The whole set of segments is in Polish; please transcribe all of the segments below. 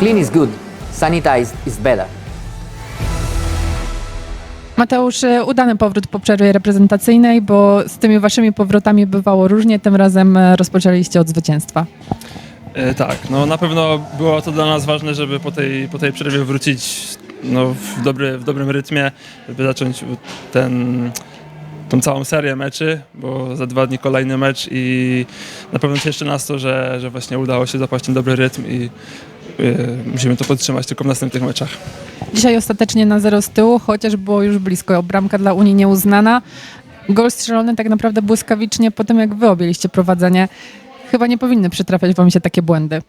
Clean is good, sanitized is better. Mateusz, e, udany powrót po przerwie reprezentacyjnej, bo z tymi waszymi powrotami bywało różnie, tym razem e, rozpoczęliście od zwycięstwa. E, tak, no na pewno było to dla nas ważne, żeby po tej, po tej przerwie wrócić no, w, dobry, w dobrym rytmie, żeby zacząć ten, tą całą serię meczy, bo za dwa dni kolejny mecz i na pewno cieszy nas to, że, że właśnie udało się zapaść ten dobry rytm i e, musimy to podtrzymać tylko w następnych meczach. Dzisiaj ostatecznie na zero z tyłu, chociaż było już blisko. Bramka dla Unii nieuznana. Gol strzelony tak naprawdę błyskawicznie po tym, jak wy objęliście prowadzenie. Chyba nie powinny przytrafiać wam się takie błędy.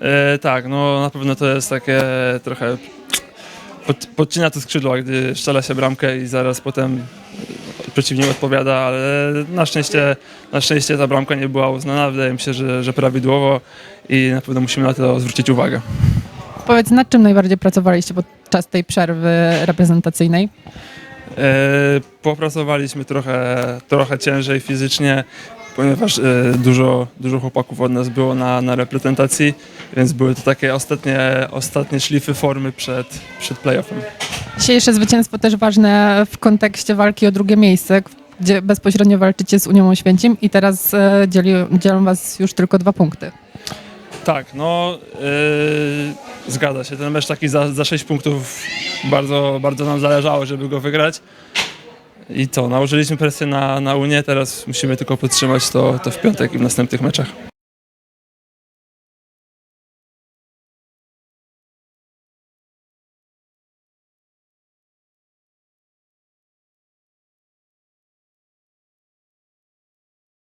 E, tak, no na pewno to jest takie trochę pod, podcina to skrzydła, gdy strzela się bramkę i zaraz potem przeciwnik odpowiada, ale na szczęście, na szczęście ta bramka nie była uznana. Wydaje mi się, że, że prawidłowo i na pewno musimy na to zwrócić uwagę. Powiedz, nad czym najbardziej pracowaliście podczas tej przerwy reprezentacyjnej? E, popracowaliśmy trochę, trochę ciężej fizycznie, ponieważ e, dużo, dużo chłopaków od nas było na, na reprezentacji, więc były to takie ostatnie, ostatnie szlify formy przed, przed playoffem. Dzisiejsze zwycięstwo też ważne w kontekście walki o drugie miejsce, gdzie bezpośrednio walczycie z Unią Oświęcim i teraz e, dzieli, dzielą was już tylko dwa punkty. Tak, no yy, zgadza się. Ten mecz taki za, za 6 punktów bardzo, bardzo nam zależało, żeby go wygrać. I co, nałożyliśmy presję na, na Unię, teraz musimy tylko podtrzymać to, to w piątek i w następnych meczach.